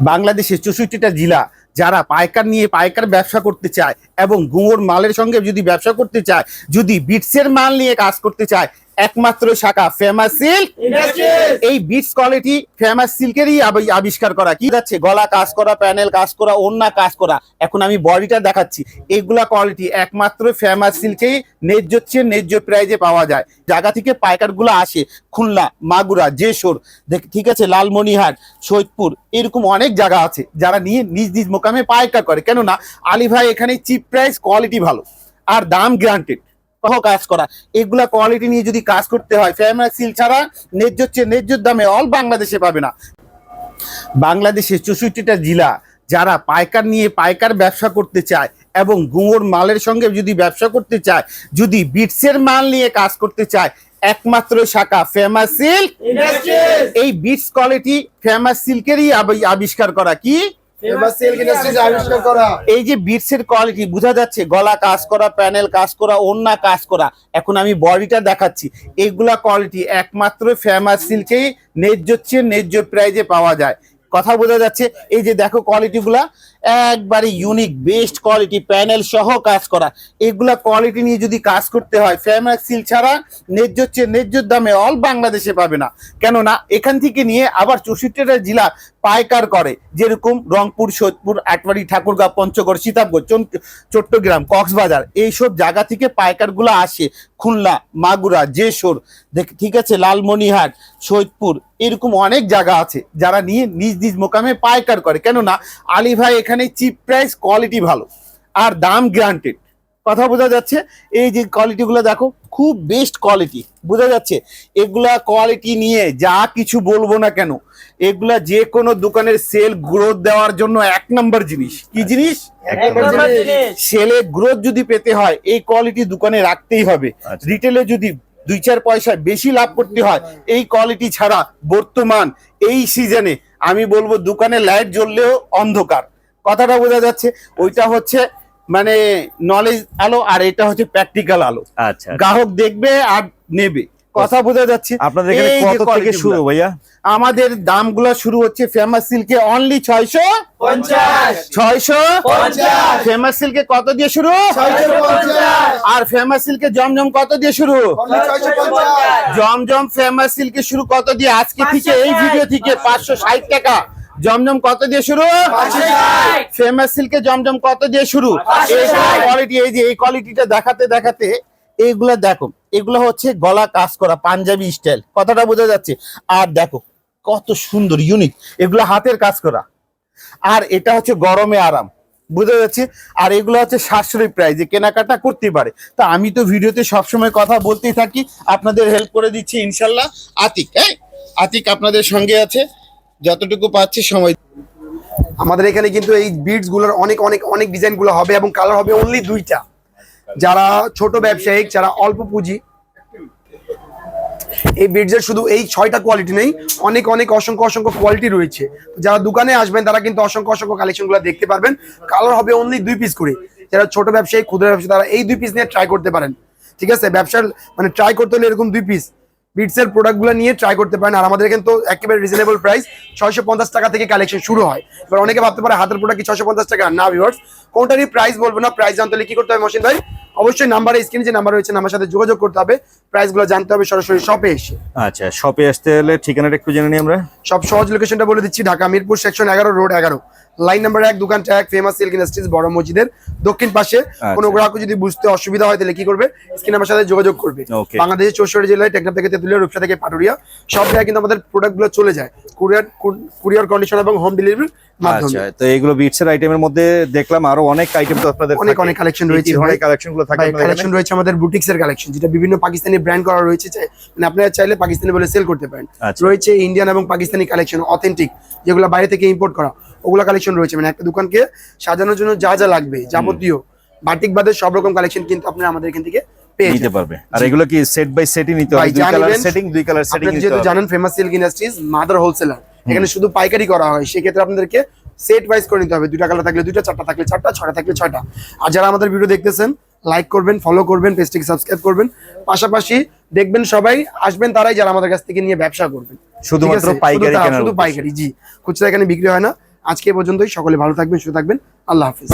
বাংলাদেশের চৌষট্টিটা জেলা যারা পাইকার নিয়ে পাইকার ব্যবসা করতে চায় এবং গুঁড়োর মালের সঙ্গে যদি ব্যবসা করতে চায়, যদি বিটসের মাল নিয়ে কাজ করতে চায় একমাত্র শাখা ফেমাস সিল্ক এই বিটস কোয়ালিটি ফেমাস সিল্কেরই আবি- আবিষ্কার করা। কি যাচ্ছে? গলা কাজ করা প্যানেল কাজ করা ওন্না কাজ করা। এখন আমি বডিটা দেখাচ্ছি। এইগুলা কোয়ালিটি একমাত্র ফেমাস সিল্কেই ন্যায্য চেয়ে ন্যায্য প্রাইজে পাওয়া যায়। জায়গা থেকে পাইকারগুলো আসে। খুলনা মাগুরা যেশোর ঠিক আছে লালমনিহাট সৈয়দপুর এরকম অনেক জায়গা আছে। যারা নিয়ে নিজ নিজ মোকামে পাইকার করে। কেননা আলী ভাই এখানে চিপ প্রাইস কোয়ালিটি ভালো। আর দাম গ্রান্টেড সহ কাজ করা। এগুলা কোয়ালিটি নিয়ে যদি কাজ করতে হয় ফেমাস সিল ছাড়া ন্যায্য চেয়ে ন্যায্য দামে অল বাংলাদেশে পাবে না। বাংলাদেশে চৌষট্টিটা জেলা যারা পাইকার নিয়ে পাইকার ব্যবসা করতে চায় এবং গুঁড়োর মালের সঙ্গে যদি ব্যবসা করতে চায় যদি বিটসের মাল নিয়ে কাজ করতে চায় একমাত্র শাখা ফেমাস সিল্ক এই বিটস কোয়ালিটি ফেমাস সিল্কেরই আবি- আবিষ্কার করা। কি? এই যে বিটসের কোয়ালিটি বোঝা যাচ্ছে, গলা কাজ করা প্যানেল কাজ করা ওন্না কাজ করা। এখন আমি বডিটা দেখাচ্ছি। এইগুলা কোয়ালিটি একমাত্র ফেমাস সিল্কেই ন্যায্য চেয়ে ন্যায্য প্রাইজে পাওয়া যায়। কথা বোঝা যাচ্ছে? এই যে দেখো কোয়ালিটিগুলা একবারে ইউনিক বেস্ট কোয়ালিটি প্যানেল সহ কাজ করা। এগুলা কোয়ালিটি নিয়ে যদি কাজ করতে হয় ফেমাস সিল ছাড়া ন্যায্য চেয়ে ন্যায্য দামে অল বাংলাদেশে পাবে না। কেননা এখান থেকে নিয়ে আবার চৌষট্টিটা জেলা পাইকার করে, যেরকম রংপুর, সোদপুর, আটবাড়ি, ঠাকুরগাঁও, পঞ্চগড় সীতাবগঞ্জ চন- চট্টগ্রাম, কক্সবাজার, এইসব জায়গা থেকে পাইকারগুলো আসে। খুলনা, মাগুরা দেখ- ঠিক আছে লালমনিহাট সৈয়দপুর, এরকম অনেক জায়গা আছে, যারা নিয়ে নিজ নিজ মোকামে পাইকার করে। কেননা আলী ভাই এখানে চিপ প্রাইস কোয়ালিটি ভালো। আর দাম গ্রান্টেড কথা বোঝা যাচ্ছে এই যে কোয়ালিটিগুলো দেখো খুব বেস্ট কোয়ালিটি বোঝা যাচ্ছে এগুলা কোয়ালিটি নিয়ে যা কিছু বলব না কেন এগুলা যে কোনো দোকানের সেল গ্রোথ দেওয়ার জন্য এক নম্বর জিনিস। কি জিনিস। সেলে গ্রোথ যদি পেতে হয় এই কোয়ালিটি দোকানে রাখতেই হবে। আচ্ছা। রিটেলে যদি দুই চার পয়সা বেশি লাভ করতে হয় এই কোয়ালিটি ছাড়া বর্তমান এই সিজনে আমি বলব দোকানে লাইট জ্বললেও অন্ধকার। কথাটা বোঝা যাচ্ছে ওইটা হচ্ছে মানে নলেজ আলো আর এটা হচ্ছে প্র্যাকটিক্যাল আলো। আচ্ছা গ্রাহক দেখবে আর নেবে। কথা বোঝা যাচ্ছে। আপনাদের এখানে কত থেকে শুরু ভাইয়া? আমাদের দামগুলো শুরু হচ্ছে ফেমাস সিল্কে অনলি ছয়শো পঞ্চাশ। ছয়শো পঞ্চাশ। ফেমাস সিল্কে কত দিয়ে শুরু? ছয়শো পঞ্চাশ। আর ফেমাস সিল্কে জমজম কত দিয়ে শুরু? অনলি ছয়শো পঞ্চাশ। জমজম ফেমাস সিল্কে শুরু কত দিয়ে? আজকে থেকে এই ভিডিও থেকে পাঁচশো ষাট টাকা। জমজম কত দিয়ে শুরু? ফেমাস সিল্কে জমজম কত দিয়ে শুরু? কোয়ালিটি এই যে এই কোয়ালিটিটা দেখাতে দেখাতে এইগুলা দেখো এগুলো হচ্ছে গলা কাজ করা পাঞ্জাবি স্টাইল কথাটা বোঝা যাচ্ছে। আর দেখো কত সুন্দর ইউনিক এগুলো হাতের কাজ করা। আর এটা হচ্ছে গরমে আরাম। বোঝা যাচ্ছে? আর এগুলো হচ্ছে সাশ্রয়ী প্রাইজে কেনাকাটা করতে পারে। তা আমি তো ভিডিওতে সবসময় কথা বলতেই থাকি। আপনাদের হেল্প করে দিচ্ছি ইনশাল্লাহ। আতিক হ্যাঁ? আতিক আপনাদের সঙ্গে আছে। যতটুকু পাচ্ছি সময় আমাদের এখানে কিন্তু এই বিডসগুলোর অনেক অনেক অনেক ডিজাইনগুলো হবে এবং কালার হবে অনলি দুইটা। যারা ছোট ব্যবসায়িক, যারা অল্প পুঁজি, এই বিডস এর শুধু এই ছয়টা কোয়ালিটি নেই, অনেক অনেক অসংখ্য অসংখ্য কোয়ালিটি রয়েছে। যারা দোকানে আসবেন, তারা কিন্তু অসংখ্য অসংখ্য কালেকশনগুলো দেখতে পারবেন। কালার হবে অনলি দুই পিস করে। যারা ছোট ব্যবসায়ী ক্ষুদ্র ব্যবসায়ী তারা এই দুই পিস নিয়ে ট্রাই করতে পারেন। ঠিক আছে? ব্যবসার মানে ট্রাই করতে হলে এরকম দুই পিস বিটসের প্রোডাক্টগুলো নিয়ে ট্রাই করতে পারেন। আর আমাদের কিন্তু একেবারে রিজনেবল প্রাইস ছয়শো পঞ্চাশ টাকা থেকে কালেকশন শুরু হয়। এবার অনেকে ভাবতে পারে হাতের প্রোডাক্ট কি ছয়শো পঞ্চাশ টাকা? না ভিউয়ার্স কোনটারই প্রাইস বলব না। প্রাইস জানতে হলে কি করতে হবে মশিন ভাই? অবশ্যই নাম্বারে স্ক্রিনে যে নাম্বার রয়েছে আমার সাথে যোগাযোগ করতে হবে। প্রাইসগুলো জানতে হবে সরাসরি শপে এসে। আচ্ছা শপে আসতে হলে ঠিকানাটা একটু জেনে নিই আমরা। সব সহজ লোকেশনটা বলে দিচ্ছি ঢাকা মিরপুর সেকশন এগারো রোড এগারো। লাইন নাম্বার এক দোকানটা এক ফেমাস সিল্ক ইন্ডাস্ট্রিজ বড় মসজিদের দক্ষিণ পাশে। কোনো গ্রাহক যদি বুঝতে অসুবিধা হয় তাহলে কি করবে? স্ক্রিন আমার সাথে যোগাযোগ করবে. বাংলাদেশের চৌষট্টি জেলায় টেকনাফ থেকে তেতুলিয়া রূপসা থেকে পাটুরিয়া সব জায়গায় কিন্তু আমাদের প্রোডাক্টগুলো চলে যায়। কুরিয়ার কুরিয়ার কন্ডিশন এবং হোম ডেলিভারির মাধ্যমে। আচ্ছা তো এইগুলো বিটসের আইটেমের মধ্যে দেখলাম আরও অনেক আইটেম তো আপনাদের অনেক অনেক কালেকশন রয়েছে। গুলো থাকে কালেকশন রয়েছে আমাদের বুটিক্স এর কালেকশন যেটা বিভিন্ন পাকিস্তানি ব্র্যান্ড করা রয়েছে। মানে আপনারা চাইলে পাকিস্তানি বলে সেল করতে পারেন। আচ্ছা। রয়েছে ইন্ডিয়ান এবং পাকিস্তানি কালেকশন অথেন্টিক যেগুলো বাইরে থেকে ইম্পোর্ট করা। ওগুলো কালেকশন রয়েছে মানে একটা দোকানকে সাজানোর জন্য যা যা লাগবে যাবতীয়। বাটিক বাদে সব রকম কালেকশন কিন্তু আপনারা আমাদের এখান থেকে পেয়ে নিতে পারবে। আর এগুলো কি সেট বাই সেটই নিতে ভাই, দুই কালার সেটিং দুই কালার সেটিং যেহেতু জানেন famous silk industries mother wholesaler এখানে শুধু পাইকারি করা হয় সেক্ষেত্রে আপনাদেরকে সেট ওয়াইজ করে নিতে হবে। দুইটা কালার থাকলে দুইটা চারটা থাকলে চারটা ছয়টা থাকলে ছয়টা। আর যারা আমাদের ভিডিও দেখতেছেন লাইক করবেন ফলো করবেন পেজটিকে সাবস্ক্রাইব করবেন। পাশাপাশি দেখবেন সবাই আসবেন তারাই যারা আমাদের কাছ থেকে নিয়ে ব্যবসা করবেন। শুধুমাত্র পাইকারি শুধু। পাইকারি জি। খুচরা এখানে বিক্রি হয় না। আজকে পর্যন্তই। সকলে ভালো থাকবেন সুস্থ থাকবেন। আল্লাহ হাফিজ।